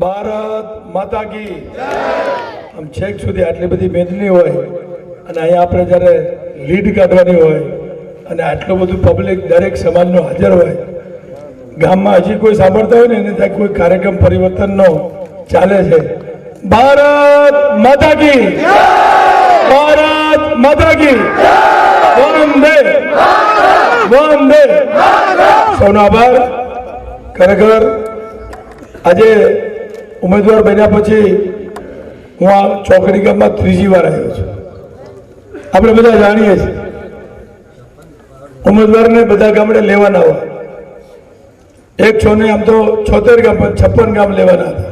ભારત માતા કી આમ છેક સુધી આટલી બધી મેદની હોય અને અહીંયા આપણે જ્યારે લીડ કાઢવાની હોય અને આટલું બધું પબ્લિક દરેક સમાજનો હાજર હોય, ગામમાં હજી કોઈ સાંભળતા હોય ને એને ત્યાં કોઈ કાર્યક્રમ પરિવર્તનનો ચાલે છે. ભારત માતા કી ભારત માતા કી વંદે! વંદે! સૌનો આભાર. ખરેખર આજે ઉમેદવાર બન્યા પછી હું આ ચોકડી ગામમાં ત્રીજી વાર આવ્યો છું. આપણે બધા જાણીએ છીએ. ઉમેદવારને બધા ગામડે લેવાના હોય. એક છો ને આમ તો છોતેર ગામ છપ્પન ગામ લેવાના હતા.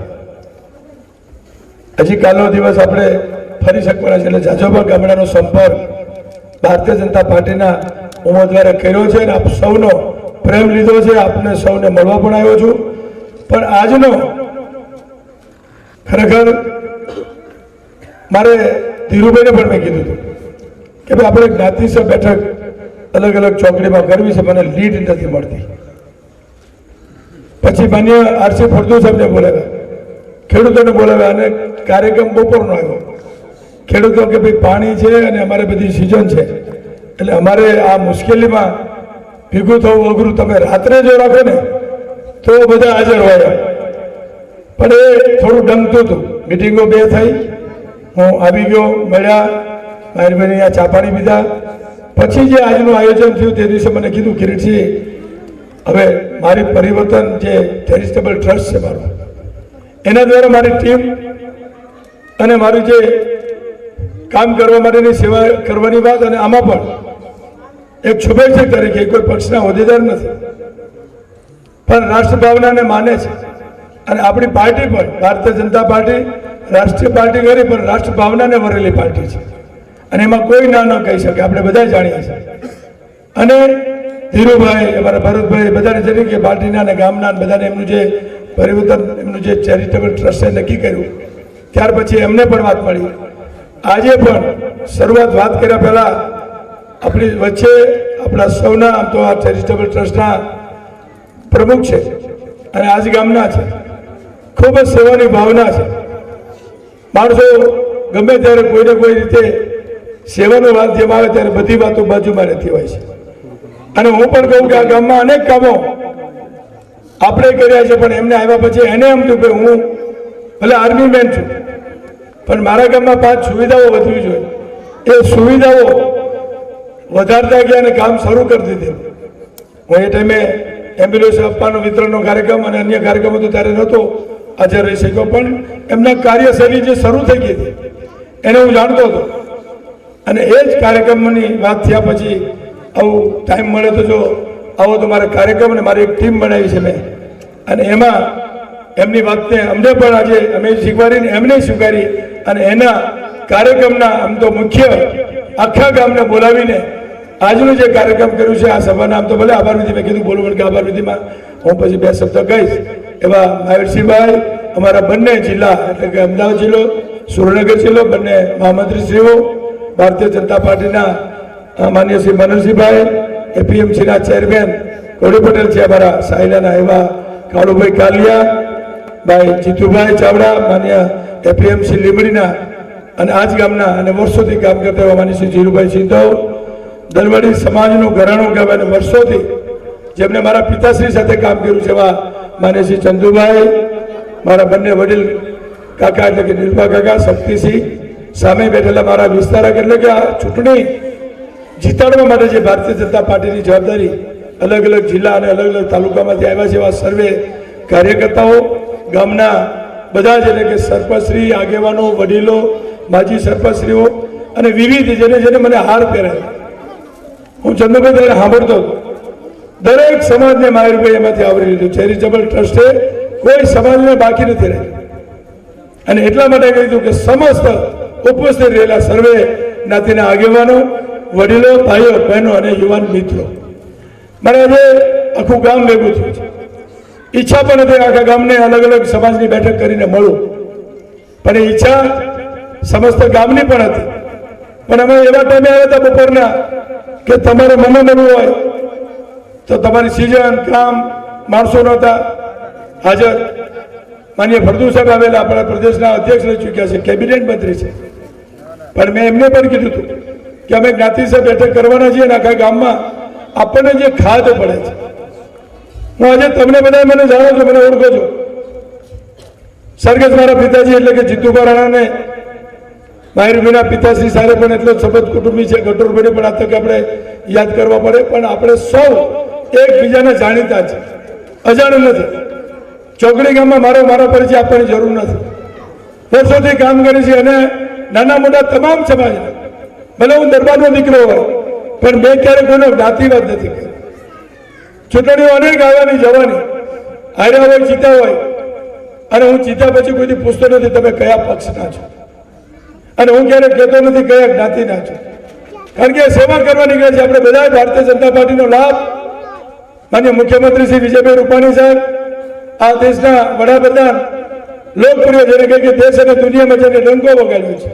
હજી કાલનો દિવસ આપણે ફરી શકવાના છે. એટલે જાજોબા ગામડાનો સંપર્ક ભારતીય જનતા પાર્ટીના ઉમેદવારે કર્યો છે અને આપ સૌનો પ્રેમ લીધો છે. આપને સૌને મળવા પણ આવ્યો છું. પણ આજનો ખરેખર મારે ધીરુભાઈને પણ મેં કીધું હતું કે ભાઈ, આપણે જ્ઞાતિસર બેઠક અલગ અલગ ચોકડીમાં કરવી છે, મને લીડ નથી મળતી. પછી માન્ય આરસી ફળદુ સાહેબને બોલાવ્યા. ખેડૂતોને બોલાવ્યા અને કાર્યક્રમ બપોરનો આવ્યો. ખેડૂતો કે ભાઈ, પાણી છે અને અમારે બધી સિઝન છે, એટલે અમારે આ મુશ્કેલીમાં ભેગું થવું અઘરું. તમે રાત્રે જો રાખો ને તો બધા હાજર હોય. પણ એ થોડું ડંગતું હતું. મિટિંગો બે થઈ. હું આવી ગયો, મળ્યા. મારી બહેને આ ચા પાણી પીધા. પછી જે આજનું આયોજન થયું તે દિવસે મને કીધું કિરીટસિંહ હવે મારી પરિવર્તન જે ચેરિટેબલ ટ્રસ્ટ છે મારું, એના દ્વારા મારી ટીમ અને મારું જે કામ કરવા માટેની સેવા કરવાની વાત અને આમાં પણ એક શુભેચ્છક તરીકે કોઈ પક્ષના હોદ્દેદાર નથી. પણ રાષ્ટ્રભાવનાને માને છે. અને આપણી પાર્ટી પણ ભારતીય જનતા પાર્ટી, રાષ્ટ્રીય પાર્ટી કરી, પણ રાષ્ટ્રભાવનાને વરેલી પાર્ટી છે. અને એમાં કોઈ ના ન કહી શકે, આપણે બધા જાણીએ છીએ. અને ધીરુભાઈ, અમારા ભરતભાઈ બધાને જરી કે પાર્ટીના અને ગામના બધાને એમનું જે પરિવર્તન, એમનું જે ચેરિટેબલ ટ્રસ્ટે નક્કી કર્યું. ત્યાર પછી એમને પણ વાત મળી. આજે પણ શરૂઆત વાત કર્યા પહેલાં આપણી વચ્ચે આપણા સૌના, આમ તો આ ચેરિટેબલ ટ્રસ્ટના પ્રમુખ છે અને આજ ગામના છે. ખૂબ જ સેવાની ભાવના છે. માણસો ગમે ત્યારે કોઈને કોઈ રીતે સેવાનો વાત જેમ આવે ત્યારે બધી વાતો બાજુમાં રહેતી હોય છે. અને હું પણ કહું કે આ ગામમાં અનેક કામો આપણે કર્યા છે, પણ એમને આવ્યા પછી એને એમ થયું કે હું ભલે આર્મી મેન છું, પણ મારા ગામમાં પાંચ સુવિધાઓ વધવી જોઈએ. એ સુવિધાઓ વધારતા ગયા અને કામ શરૂ કરી દીધું. હું એ ટાઈમે એમ્બ્યુલન્સ આપવાનો વિતરણનો કાર્યક્રમ અને અન્ય કાર્યક્રમ હતો ત્યારે નહોતો હાજર રહી શક્યો પણ એમના કાર્યશૈલી જે શરૂ થઈ ગઈ હતી, એને હું જાણતો હતો. અને એ જ કાર્યક્રમની વાત થયા પછી આવું ટાઈમ મળે તો જો આવો તો મારા કાર્યક્રમ અને મારી એક ટીમ બનાવી છે મેં. અને એમાં એમની વાતને અમને પણ આજે અમે સ્વીકારીને એમને સ્વીકારી અને એના કાર્યક્રમના આમ તો મુખ્ય આખા ગામને બોલાવીને આજનું જે કાર્યક્રમ કર્યું છે, આ સભાના આમ તો ભલે આભાર વિધિ. મેં કીધું બોલું કે આભાર વિધિમાં. હું પછી બે શબ્દ કહીશ. એવા મહાવીરસિંહભાઈ અમારા બંને જિલ્લા, એટલે કે અમદાવાદ જિલ્લો, સુરેન્દ્રનગર જિલ્લો, બંને મહામંત્રીશ્રીઓ, ભારતીય જનતા પાર્ટીના માન્ય શ્રી મનોજસિંહભાઈ એપીએમસીના ચેરમેન કોડી પટેલ છે અમારા સાયલાના એવા કાળુભાઈ કાલિયા, ભાઈ જીતુભાઈ ચાવડા, માન્ય એપીએમસી લીમડીના અને આજ ગામના અને વર્ષોથી કામ કરતા એવા માન્ય શ્રી જીરુભાઈ સિંધવ દલવાડી સમાજનું ઘરાણું કહેવાય અને વર્ષોથી જેમને મારા પિતાશ્રી સાથે કામ કર્યું છે એવા માનેશ્રી ચંદુભાઈ, મારા બંને વડીલ કાકા એટલે કે નિર્ભા કાકા, શક્તિસિંહ સામે બેઠેલા મારા વિસ્તારક એટલે કે આ ચૂંટણી જીતાડવા માટે જે ભારતીય જનતા પાર્ટીની જવાબદારી અલગ અલગ જિલ્લા અને અલગ અલગ તાલુકામાંથી આવ્યા છે એવા સર્વે કાર્યકર્તાઓ, ગામના બધા જ એટલે કે સરપંચશ્રી, આગેવાનો, વડીલો, માજી સરપંચશ્રીઓ અને વિવિધ જેને જેને મને હાર પહેરાવ્યા હું ચંદ્રભાઈ ત્યારે સાંભળતો દરેક સમાજને માયરભાઈ એમાંથી આવરી લીધું. ચેરિટેબલ ટ્રસ્ટે કોઈ સમાજને બાકી નથી રહી અને એટલા માટે કહ્યું કે સમસ્ત ઉપસ્થિત રહેલા સર્વે જ્ઞાતિના આગેવાનો, વડીલો, ભાઈઓ, બહેનો અને યુવાન મિત્રો. મારે આજે આખું ગામ ભેગું થયું છે. ઈચ્છા પણ હતી આખા ગામને અલગ અલગ સમાજની બેઠક કરીને મળું. પણ એ ઈચ્છા સમસ્ત ગામની પણ હતી. પણ અમે એવા ટાઈમે આવ્યા હતા બપોરના. કે તમારે મને મળવું હોય, તો તમારી સિઝન કામ માણસો નહોતા હાજર. માન્ય ફળદુ સાહેબ આવેલા, આપણા પ્રદેશના અધ્યક્ષ રહી ચૂક્યા છે, કેબિનેટ મંત્રી છે. પણ મેં એમને પણ કીધું હતું કે અમે જ્ઞાતિ સાથે બેઠક કરવાના છીએ આખા ગામમાં આપણને જે ખાદ પડે છે. હું આજે તમને બધા મને જાણો છો, મને ઓળખો છો. સરગસ મારા પિતાજી એટલે કે જીતુભા રાણાને માહિરભાઈના પિતાશ્રી સાથે પણ એટલો સબત કુટુંબી છે ગટોરભાઈને પણ આ તકે આપણે યાદ કરવા પડે. પણ આપણે સૌ એકબીજાને જાણીતા છે અજાણ નથી. ચોકડી ગામમાં મારો મારો પરિચય આપવાની જરૂર નથી. વર્ષોથી કામ કરી છે અને નાના મોટા તમામ સમાજ ભલે હું દરબારનો દીકરો હોય, પણ મેં ક્યારેય કોઈનો જ્ઞાતિવાદ નથી કરી ચૂંટણીઓ અનેક આવવાની, જવાની. હાર્યા હોય, જીતા હોય. અને હું જીતા પછી કોઈથી પૂછતો નથી તમે કયા પક્ષના છો. અને હું ક્યારેક કહેતો નથી કયા જ્ઞાતિના છું. કારણ કે સેવા કરવા નીકળે છે? આપણે બધા ભારતીય જનતા પાર્ટીનો લાભ માન્ય મુખ્યમંત્રી શ્રી વિજયભાઈ રૂપાણી સાહેબ, આ દેશના વડાપ્રધાન, લોકપ્રિય જેને કહે કે દેશ અને દુનિયામાં જેને ડંકો વગાડ્યો છે.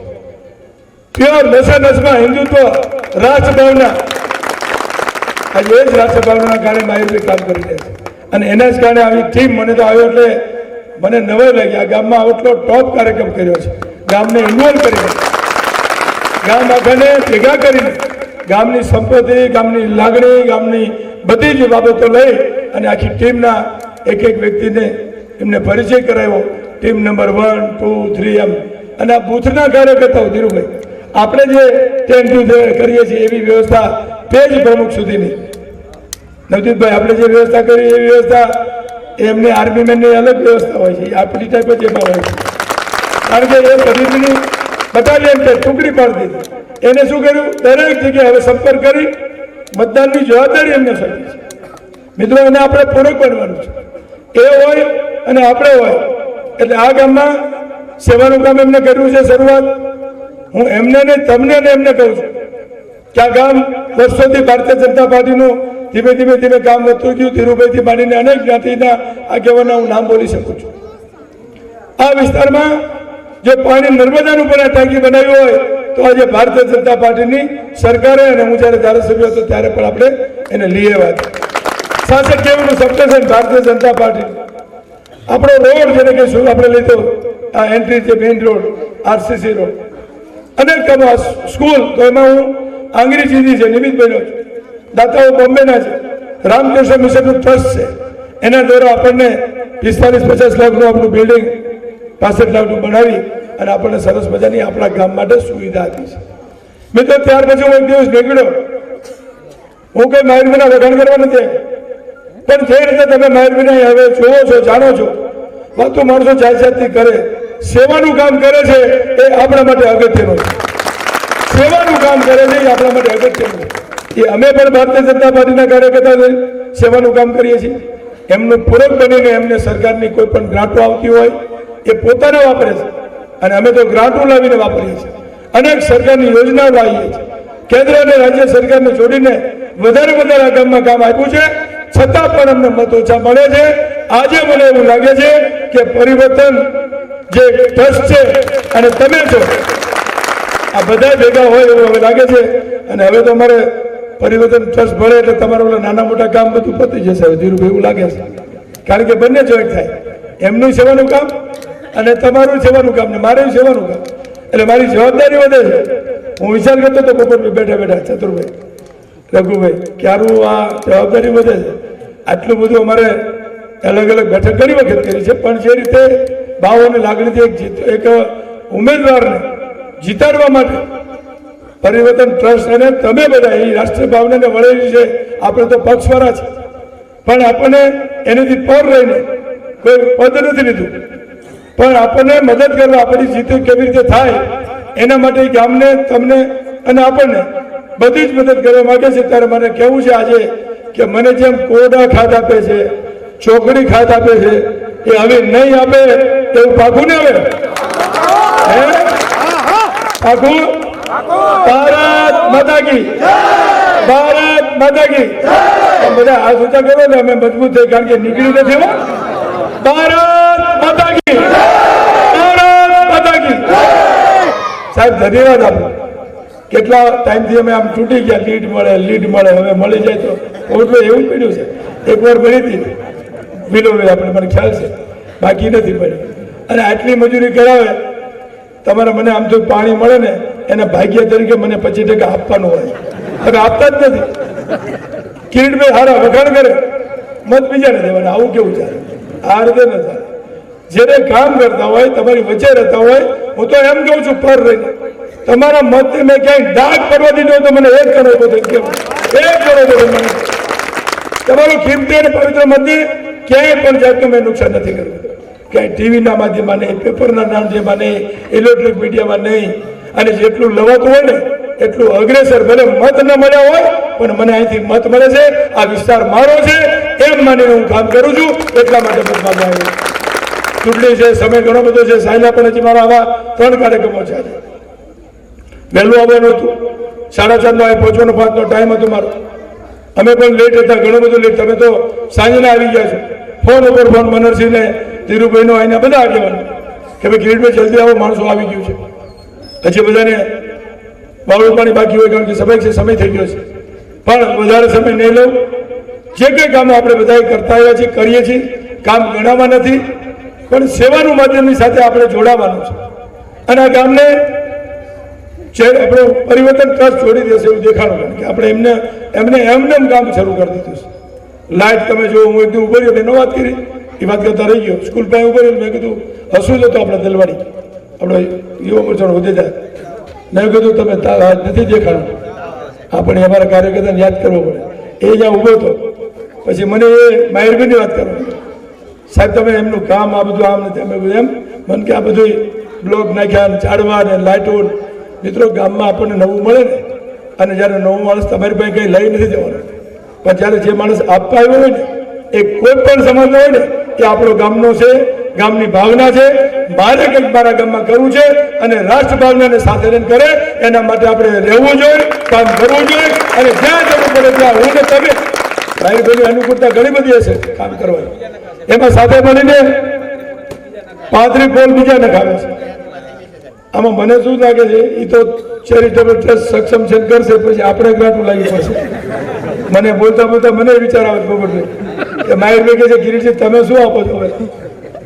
પ્યોર નશા નશમાં હિન્દુત્વ રાષ્ટ્રભાવના આજે એ જ રાષ્ટ્રભાવના કારણે માહિતી કામ કરી રહ્યા છે. અને એના જ કારણે આવી ટીમ મને તો આવ્યો એટલે મને નવાઈ લાગી. આ ગામમાં આટલો ટોપ કાર્યક્રમ કર્યો છે. ગામને ઇન્વોલ્વ કરીને, ગામ આખાને ભેગા કરીને, ગામની સંપત્તિ, ગામની લાગણી, ગામની બધી જ બાબતો લઈ અને આખી ટીમના એક એક વ્યક્તિને એમને પરિચય કરાવ્યો. Team number one, two, three એમ. અને આ બૂથના કાર્યકર્તાઓ ધીરુભાઈ. આપણે જે ટેન ટુ કરીએ છીએ એવી વ્યવસ્થા પેજ પ્રમુખ સુધીની. નવદીપભાઈ, આપણે જે વ્યવસ્થા કરી એવી વ્યવસ્થા, એમની આર્મી મેનની અલગ વ્યવસ્થા હોય છે. આપણી ટાઈપ જ એમાં હોય છે. કારણ કે એ પદ્ધતિની બટાલિયન છે, ટુકડી પાડી દીધી એને શું કર્યું? દરેક જગ્યાએ હવે સંપર્ક કરી મતદાનની જવાબદારી એમને સોંપી છે. મિત્રો, એને આપણે પૂરક બનવાનું છે. એ હોય અને આપણે હોય. એટલે આ ગામમાં સેવાનું કામ એમને કર્યું છે શરૂઆત. હું એમને ને તમને ને એમને કહું છું કે આ ગામ વર્ષોથી ભારતીય જનતા પાર્ટીનું ધીમે ધીમે ધીમે કામ વધતું ગયું. ધીરુભાઈથી માંડીને અનેક જ્ઞાતિના આગેવાનના હું નામ બોલી શકું છું. આ વિસ્તારમાં જો પાણી નર્મદાનું પણ આ ટાંકી બનાવ્યું હોય, તો આજે ભારતીય જનતા પાર્ટીની સરકારે અને હું જ્યારે ધારાસભ્ય હતો ત્યારે પણ આપણે એને લઈ આવ્યા શાસક કેવું સબસ્ટેશન ભારતીય જનતા પાર્ટી. આપણો રોડ જેને કે શું આપણે લીધો આ એન્ટ્રી છે મેઇન રોડ આરસીસી રોડ અનેક સ્કૂલ, તો એમાં હું આંગ્રેજીની છે છે બન્યો છું. દાતાઓ બોમ્બેના છે. રામકૃષ્ણ મિશનનું ટ્રસ્ટ છે. એના દ્વારા આપણને પિસ્તાલીસ પચાસ લાખનું આપણું બિલ્ડિંગ પાસઠ લાખનું બનાવી અને આપણને સરસ મજાની આપણા ગામ માટે સુવિધા આપી છે. મિત્રો, ત્યાર પછી હું એક દિવસ નીકળ્યો. હું કઈ માહિર વિના વખાણ કરવા નથી. પણ જે રીતે તમે માહિર વિના હવે જોવો છો, જાણો છો, વાતો માણસો જાત જાતથી કરે. સેવાનું કામ કરે છે એ આપણા માટે અગત્યનું સેવાનું કામ કરે છે એ આપણા માટે અગત્યનું એ અમે પણ ભારતીય જનતા પાર્ટીના કાર્યકર્તા સેવાનું કામ કરીએ છીએ. એમનું પૂરક બનીને એમને સરકારની કોઈ પણ ગ્રાંટો આવતી હોય એ પોતાને વાપરે છે. અને અમે તો ગ્રાન્ટો લાવીને વાપરીએ છીએ. અનેક સરકારની યોજનાઓ લાવીએ છીએ. કેન્દ્ર અને રાજ્ય સરકારને જોડીને વધારે વધારે આ ગામમાં કામ આપ્યું છે. છતાં પણ અમને મત ઓછા મળે છે. આજે મને એવું લાગે છે કે પરિવર્તન જે ટ્રસ્ટ છે અને તમે છો, આ બધા ભેગા હોય એવું હવે લાગે છે. અને હવે તો અમારે પરિવર્તન ટ્રસ્ટ ભળે એટલે તમારા ઓલા નાના મોટા કામ બધું પતી જશે. હવે ધીરુભાઈ, એવું લાગે છે. કારણ કે બંને જોઈન્ટ થાય. એમનું સેવાનું કામ અને તમારું સેવાનું કામ ને મારે સેવાનું કામ. એટલે મારી જવાબદારી વધે છે. હું વિચાર કરતો હતો બપોર બેઠા બેઠા ચતુરભાઈ, રઘુભાઈ ક્યારું આ જવાબદારી વધે છે? આટલું બધું અમારે અલગ અલગ બેઠક ઘણી વખત કરી છે, પણ જે રીતે ભાવ અને લાગણીથી એક જીત એક ઉમેદવારને જીતાડવા માટે પરિવર્તન ટ્રસ્ટ અને તમે બધા એ રાષ્ટ્રીય ભાવનાને વળેલી છે. આપણે તો પક્ષવાળા છે. પણ આપણને એનાથી પર રહીને કોઈ પદ નથી લીધું. પણ આપણને મદદ કરવા આપણી જીત કેવી રીતે થાય, એના માટે ગામને, તમને અને આપણને બધી જ મદદ કરવા માંગે છે. ત્યારે મને કહેવું છે આજે કે મને જેમ કોડા ખાત આપે છે, ચોકડી ખાત આપે છે, એ હવે નહીં આપે એવું પાકું ને હવે? પાકું? ભારત માતા કી. ભારત માતા કી. બધા આ સૂચા કરો ને અમે મજબૂત થઈ, કારણ કે નીકળી નથી ભારત માતા કી ભારત માતા કી સાહેબ, ધન્યવાદ આપો કેટલા ટાઈમથી અમે આમ તૂટી ગયા, લીડ મળે લીડ મળે, હવે મળી જાય તો ઓટલો એવું પીડ્યું છે. એક વાર ભરી હતી. વિલો આપણે મને ખ્યાલ છે. બાકી નથી પડી અને આટલી મજૂરી કરાવે, તમારે મને આમ તો પાણી મળે ને, એના ભાગ્ય તરીકે મને પચીસ ટકા આપવાનું હોય. હવે આપતા જ નથી. કિરીટભાઈ હારા વખાણ કરે. મત બીજાને દેવાના, આવું કેવું ચાલે? આ રીતે ન ચાલે જેને કામ કરતા હોય, તમારી વચ્ચે રહેતા હોય, હું તો એમ કહું છું, પર રહીને તમારા મત મેં ક્યાંય ડાઘ કરવા દીધો તો મને એક કરો બધું કેમ એક કરો બધું મને તમારું કિંમતી અને પવિત્ર મંદિર ક્યાંય પણ જાતનું મેં નુકસાન નથી કર્યું. ક્યાંય ટીવીના માધ્યમમાં નહીં, પેપરના માધ્યમમાં નહીં, ઇલેક્ટ્રિક મીડિયામાં નહીં, અને જેટલું લવાતું હોય ને, એટલું અગ્રેસર ભલે મત ન મળ્યા હોય, પણ મને અહીંથી મત મળે છે, આ વિસ્તાર મારો છે, એમ માનીને હું કામ કરું છું, એટલા માટે મત માંગવા આવ્યો ચૂંટણી છે, સમય ઘણો બધો છે, સાયલા પણ હજી મારા આવા ત્રણ કાર્યક્રમો છે આજે. વહેલું આવવાનું હતું. સાડા ચારનો અહીં પહોંચવાનો પાંચનો ટાઈમ હતો મારો. અમે પણ લેટ હતા, ઘણો બધો લેટ તમે તો સાંજના આવી ગયા છો ફોન ઉપર ફોન, મનરસિંહને, ધીરુભાઈનો આવીને બધા આગેવાનો. કે ભાઈ કિરીટભાઈ જલ્દી આવો, માણસો આવી ગયું છે. હજી બધાને બાવળું પાણી બાકી હોય, કારણ કે સમય છે, સમય થઈ ગયો છે. પણ વધારે સમય નહીં લઉં. જે કંઈ કામો આપણે બધાએ કરતા આવ્યા છીએ, કરીએ છીએ, કામ ગણાવવા નથી. પણ સેવાનું માધ્યમની સાથે આપણે જોડાવાનું છે. અને આ ગામને આપણો પરિવર્તન ટ્રસ્ટ છોડી દેશે એવું દેખાડો કે આપણે એમને એમને એમને એમ કામ શરૂ કરી દીધું છે. લાઇટ તમે જો, હું એકદમ ઊભો રહ્યો એનો વાત કરી. એ વાત કરતા રહી ગયો. સ્કૂલ પાસે ઊભો રહ્યો, મેં કીધું હસવું જતો આપણે દલવાડી. આપણો યુવા મોરચાનો હોદ્દેદાર મેં કીધું, તમે તા- નથી દેખાડું આપણે અમારા કાર્યકર્તાને યાદ કરવો પડે. એ જ્યાં ઊભો હતો, પછી મને એ માહિરભાઈની વાત કરવાની. સાહેબ, તમે એમનું કામ આ બધું આમ નથી, અમે એમ, મને કે આ બધું બ્લોક નાખ્યા ને ઝાડવા ને. લાઇટો મિત્રો, ગામમાં આપણને નવું મળે ને, અને જ્યારે નવું માણસ તમારી પાસે કંઈ લઈ નથી જવાનું. પણ જ્યારે જે માણસ આપવા આવ્યો હોય ને, એ કોઈ પણ સમાજનો હોય ને, કે આપણો ગામનો છે, ગામની ભાવના છે, મારે કંઈક મારા ગામમાં કરવું છે, અને રાષ્ટ્ર ભાવનાને સાથે લઈને કરે, એના માટે આપણે રહેવું જોઈએ, કામ કરવું જોઈએ, અને જ્યાં જવું પડે ત્યાં હું ને તમે મારી બધી અનુકૂળતા ઘણી બધી હશે કામ કરવાની. એમાં સાથે મળીને પાંત્રી પોલ બીજાને ખાવે છે. આમાં મને શું લાગે છે એ તો ચેરિટેબલ ટ્રસ્ટ સક્ષમ છે, કરશે, પછી આપણે ગ્રાન્ટ લાગી પડશે. મને બોલતા બોલતા મને વિચાર આવે ખબર કે માહિરભાઈ કે છે કિરીટજી તમે શું આપો છો?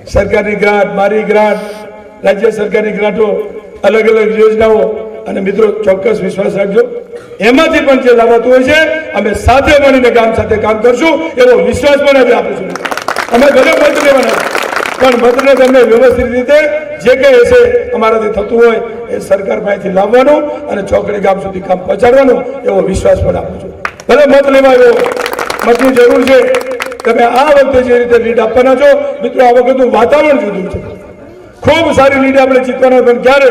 સરકારની ગ્રાન્ટ, મારી ગ્રાન્ટ, રાજ્ય સરકારની ગ્રાન્ટો, અલગ અલગ યોજનાઓ અને મિત્રો ચોક્કસ વિશ્વાસ રાખજો. એમાંથી પણ જે લાભાતું હોય છે, અમે સાથે મળીને ગામ સાથે કામ કરશું, એવો વિશ્વાસ પણ આજે આપીશું અમે ભલે મત લેવાના પણ મતને તમને વ્યવસ્થિત રીતે જે કંઈ હશે, અમારાથી થતું હોય, એ સરકાર પાસેથી લાવવાનું અને ચોકડી ગામ સુધી કામ પહોંચાડવાનું, એવો વિશ્વાસ પણ આપું છું. ભલે મત લેવા આવ્યો મતની જરૂર છે. તમે આ વખતે જે રીતે લીડ આપવાના છો, મિત્રો, આ વખતનું વાતાવરણ જુદું છે. ખૂબ સારી લીડ આપણે જીતવાના પણ ક્યારે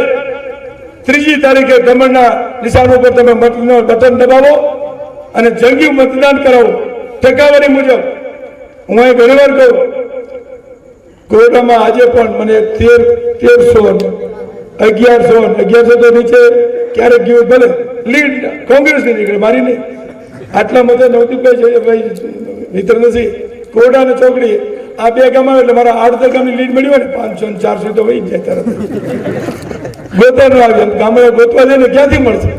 ત્રીજી તારીખે દમણના નિશાન ઉપર તમે મતનો બટન દબાવો અને જંગી મતદાન કરાવો. ટકાવારી મુજબ, હું અહીં ઘણી વાર કહું કોરોનામાં આજે પણ મને તેર, તેરસો અગિયારસો અગિયારસો તો નીચે ક્યારેક ગયું ભલે, લીડ કોંગ્રેસની નીકળે, મારી નહીં. આટલા મતે નવદીપભાઈ ભાઈ મિત્ર નથી. કોરડા અને ચોકડી, આ બે ગામ આવે એટલે મારા આઠ ગામની લીડ મળી હોય ને, પાંચસો ને ચારસો તો વહી જાય તરત. ગોતવાનું આવે. ગામડે ગોતવા જઈને ક્યાંથી મળશે?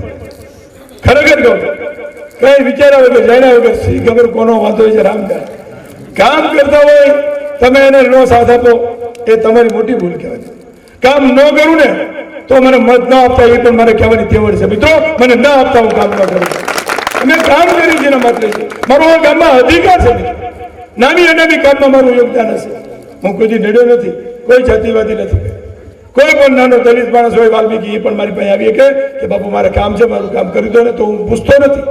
ખરેખર કહું, કઈ વિચાર આવે કે જાણ્યા વગર સી ખબર કોનો વાંધો છે રામદાસ કામ કરતા હોય, તમે એને નો સાથ આપો, એ તમારી મોટી ભૂલ કહેવાય. કામ ન કરું ને, તો મને મત ન આપતા એ પણ મારે કહેવાની તેવડ છે. મિત્રો, મને ન આપતા હું કામ ન કરું. અમે કામ કરી છે માટે છે. મારો આ ગામમાં અધિકાર છે. નાની અનાની કામમાં મારું યોગદાન હશે. હું કોઈ નડ્યો નથી. કોઈ જાતિવાદી નથી. કોઈ પણ નાનો દલિત માણસ હોય, વાલ્મીકી, એ પણ મારી પાસે આવીએ કે કે બાપુ, મારે કામ છે, મારું કામ કરી દો ને તો હું પૂછતો નથી.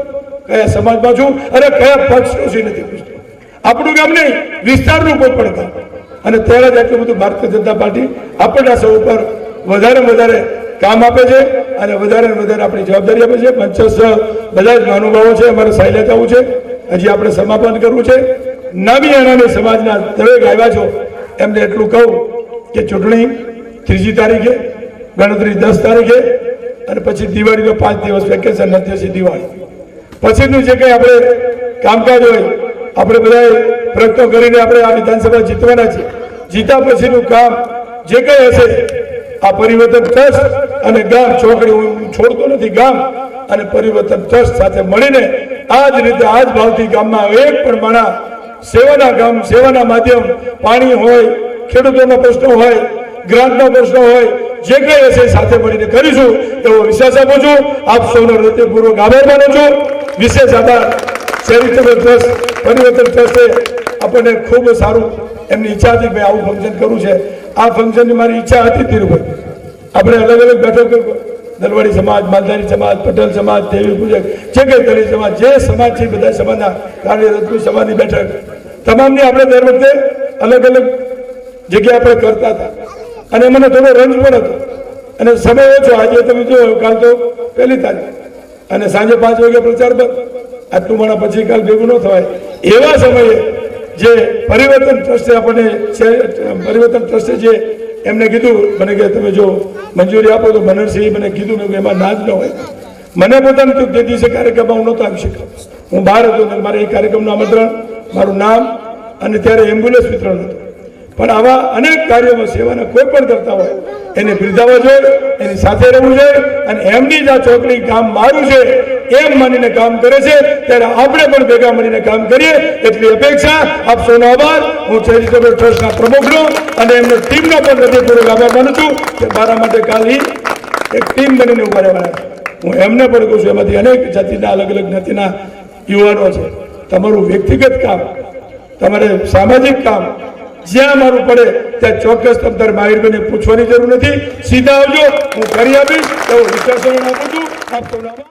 કયા સમાજમાં છું? અરે કયા પક્ષનું છે નથી પૂછતો. આપણું ગામ નહીં, વિસ્તારનું કોઈ પણ કામ અને ત્યારે જ એટલું બધું ભારતીય જનતા પાર્ટી આપણના સૌ ઉપર વધારે વધારે કામ આપે છે અને વધારે વધારે આપણી જવાબદારી આપે છે. પંચસ્થ બધા જ મહાનુભાવો છે, અમારે સાયલે થવું છે. હજી આપણે સમાપન કરવું છે. નામી અનામી સમાજના દરેક આવ્યા છો, એમને એટલું કહું કે ચૂંટણી ત્રીજી તારીખે, ગણતરી દસ તારીખે, અને પછી દિવાળીનો પાંચ દિવસ વેકેશન નથી છે દિવાળી. પછીનું જે કંઈ આપણે કામકાજ હોય, આપણે બધાએ પ્રયત્નો કરીને આપણે આ વિધાનસભા જીતવાના છે જીતા પછીનું કામ જે કંઈ હશે, આ પરિવર્તન ટ્રસ્ટ અને ગામ ચોકડી, હું છોડતો નથી ગામ, અને પરિવર્તન ટ્રસ્ટ સાથે મળીને આ જ રીતે, આ જ ભાવથી ગામમાં એક પણ માણા સેવાના ગામ, સેવાના માધ્યમ, પાણી હોય, ખેડૂતોના પ્રશ્નો હોય ગ્રાન્ટનો પ્રશ્ન હોય, જે કંઈ હશે સાથે મળીને કરીશું. એવો વિશ્વાસ આપું છું. આપ સૌનો હૃદયપૂર્વક આભાર માનું છું. વિશેષ આભાર. ચેરિટેબલ ટ્રસ્ટ, પરિવર્તન ટ્રસ્ટે આપણને ખૂબ સારું એમની ઈચ્છા હતી ભાઈ આવું ફંક્શન કરવું છે. આ ફંક્શનની મારી ઈચ્છા હતી ધીરુભાઈ આપણે અલગ અલગ બેઠક, દલવાડી સમાજ, માલધારી સમાજ, પટેલ સમાજ, દેવી પૂજક, જે કંઈ દલિત સમાજ, જે સમાજ છે બધા સમાજના કાર્યરત સમાજની બેઠક. તમામની આપણે દર વખતે અલગ અલગ જગ્યા આપણે કરતા હતા. અને મને થોડો રંજ પણ હતો. અને સમય ઓછો, આજે તમે જોયો કાલ તો પહેલી તારીખ. અને સાંજે પાંચ વાગે પ્રચાર બંધ. આટલું મારા પછી કાલ ભેગું ન થવાય. એવા સમયે જે પરિવર્તન ટ્રસ્ટે આપણને પરિવર્તન ટ્રસ્ટે જે એમને કીધું, મને કે તમે જો મંજૂરી આપો તો મનરસિંહ મને કીધું કીધું એમાં ના જ ન હોય. મને પોતાને થયું તે દિવસે કાર્યક્રમમાં હું નહોતો આવી શક્યો. હું બહાર હતો મારે એ કાર્યક્રમનું આમંત્રણ, મારું નામ અને ત્યારે એમ્બ્યુલન્સ વિતરણ હતું. પણ આવા અનેક કાર્યોમાં સેવાના કોઈ પણ કરતા હોય, એને બિરદાવવા જોઈએ, એની સાથે રહેવું જોઈએ અને એમની જ આ ચોકડી કામ મારું છે, એમ માનીને કામ કરે છે, ત્યારે આપણે પણ ભેગા મળીને કામ કરીએ એટલી અપેક્ષા. આપ સૌનો આભાર. હું ચેરિટેબલ ટ્રસ્ટના પ્રમુખનો અને એમની ટીમનો પણ હૃદયપૂર્વક આભાર માનું છું કે મારા માટે કાલ એક ટીમ બનીને ઊભા રહેવાના હું એમને પણ કહું છું, એમાંથી અનેક જાતિના અલગ અલગ જ્ઞાતિના યુવાનો છે. તમારું વ્યક્તિગત કામ, તમારે સામાજિક કામ જ્યાં મારું પડે, ત્યાં ચોક્કસ તમ તારે માહિરભાઈને પૂછવાની જરૂર નથી સીધા આવજો, હું કરી આપીશ એવો વિશ્વાસ આપું છું આપ.